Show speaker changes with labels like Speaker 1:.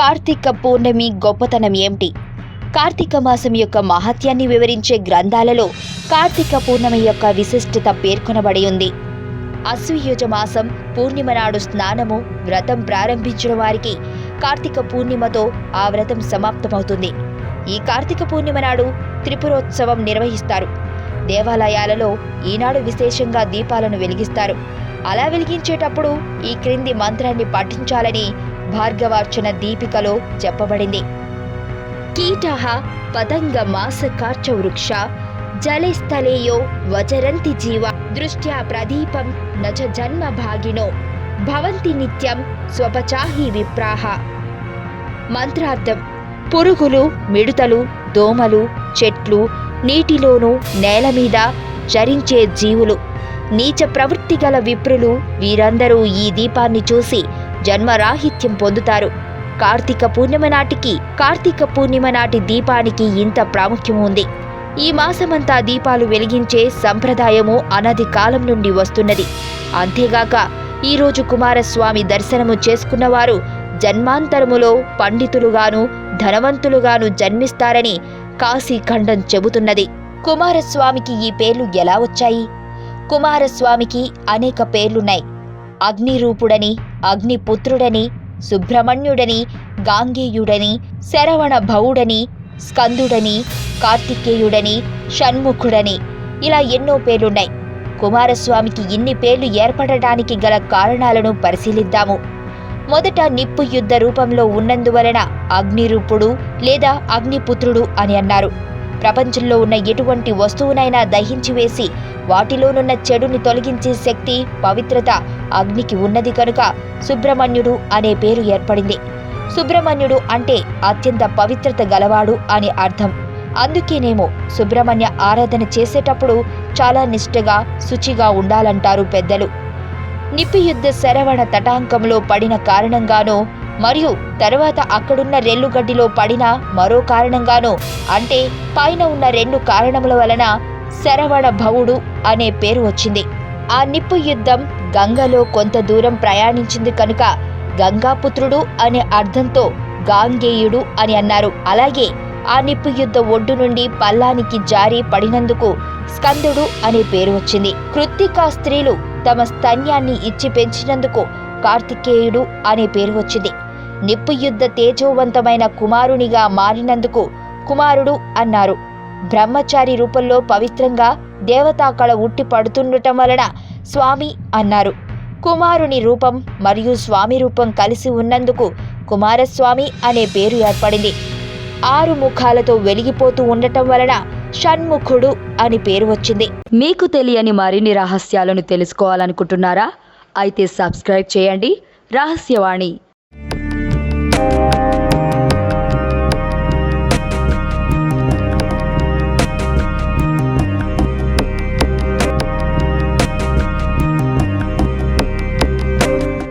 Speaker 1: కార్తీక పూర్ణమి గొప్పతనం ఏమిటి? కార్తీక మాసం యొక్క మహత్యాన్ని వివరించే గ్రంథాలలో కార్తీక పూర్ణమి యొక్క విశిష్టత పేర్కొనబడి ఉంది. అశ్వయుజ మాసం పూర్ణిమ నాడు స్నానము వ్రతం ప్రారంభించిన వారికి కార్తీక పూర్ణిమతో ఆ వ్రతం సమాప్తమవుతుంది. ఈ కార్తీక పూర్ణిమ నాడు త్రిపురోత్సవం నిర్వహిస్తారు. దేవాలయాలలో ఈనాడు విశేషంగా దీపాలను వెలిగిస్తారు. అలా వెలిగించేటప్పుడు ఈ క్రింది మంత్రాన్ని పఠించాలని భార్గవార్చన దీపికలో చెప్పబడింది. కీటః పతంగ మాస కార్చ వృక్ష జలే స్థలేయో వచరంతి జీవ దృష్ట్యా ప్రదీపం నచ జన్మ భాగినో భవంతి నిత్యం స్వపచాహి విప్రాహ. మంత్రార్థం పురుగులు మిడుతలు దోమలు చెట్లు నీటిలోనూ నేల మీద చరించే జీవులు. నీచ ప్రవృత్తి గల విప్రులు వీరందరూ ఈ దీపాన్ని చూసి జన్మరాహిత్యం పొందుతారు. కార్తీక పూర్ణిమ నాటికి కార్తీక పూర్ణిమ నాటి దీపానికి ఇంత ప్రాముఖ్యం ఉంది ఈ మాసమంతా దీపాలు వెలిగించే సంప్రదాయము అనది కాలం నుండి వస్తున్నది. అంతేగాక ఈరోజు కుమారస్వామి దర్శనము చేసుకున్నవారు జన్మాంతరములో పండితులుగాను ధనవంతులుగాను జన్మిస్తారని కాశీఖండం చెబుతున్నది. కుమారస్వామికి ఈ పేర్లు ఎలా వచ్చాయి? కుమారస్వామికి అనేక పేర్లున్నాయి. అగ్నిరూపుడని అగ్నిపుత్రుడని సుబ్రహ్మణ్యుడని గాంగేయుడని శరవణ భవుడని స్కందుడని కార్తికేయుడని షణ్ముఖుడని ఇలా ఎన్నో పేర్లున్నాయి. కుమారస్వామికి ఇన్ని పేర్లు ఏర్పడటానికి గల కారణాలను పరిశీలిద్దాము. మొదట నిప్పు యుద్ధ రూపంలో ఉన్నందువలన అగ్నిరూపుడు లేదా అగ్నిపుత్రుడు అని అన్నారు. ప్రపంచంలో ఉన్న ఎటువంటి వస్తువునైనా దహించి వేసి వాటిలోనున్న చెడుని తొలగించే శక్తి పవిత్రత అగ్నికి ఉన్నది కనుక సుబ్రహ్మణ్యుడు అనే పేరు ఏర్పడింది. సుబ్రహ్మణ్యుడు అంటే అత్యంత పవిత్రత గలవాడు అని అర్థం. అందుకేనేమో సుబ్రహ్మణ్య ఆరాధన చేసేటప్పుడు చాలా నిష్ఠగా శుచిగా ఉండాలంటారు పెద్దలు. నిప్పియుద్ధ శరవణ తటాంకంలో పడిన కారణంగానో మరియు తరువాత అక్కడున్న రెల్లుగడ్డిలో పడిన మరో కారణంగానో అంటే పైన ఉన్న రెండు కారణముల వలన శరవణ భవుడు అనే పేరు వచ్చింది. ఆ నిప్పు యుద్ధం గంగలో కొంత దూరం ప్రయాణించింది కనుక గంగాపుత్రుడు అనే అర్థంతో గాంగేయుడు అని అన్నారు. అలాగే ఆ నిప్పు యుద్ధ ఒడ్డు నుండి పల్లానికి జారి పడినందుకు స్కందుడు అనే పేరు వచ్చింది. కృత్తికా స్త్రీలు తమ స్తన్యాన్ని ఇచ్చి పెంచినందుకు కార్తికేయుడు అనే పేరు వచ్చింది. నిప్పు యుద్ధ తేజోవంతమైన కుమారునిగా మారినందుకు కుమారుడు అన్నారు. బ్రహ్మచారి రూపంలో పవిత్రంగా దేవతా కళ ఉట్టి పడుతుండటం వలన స్వామి అన్నారు. కుమారుని రూపం మరియు స్వామి రూపం కలిసి ఉన్నందుకు కుమారస్వామి అనే పేరు ఏర్పడింది. ఆరు ముఖాలతో వెలిగిపోతూ ఉండటం వలన షణ్ముఖుడు అని పేరు వచ్చింది.
Speaker 2: మీకు తెలియని మరిన్ని రహస్యాలను తెలుసుకోవాలనుకుంటున్నారా? అయితే సబ్స్క్రైబ్ చేయండి. రహస్యవాణి.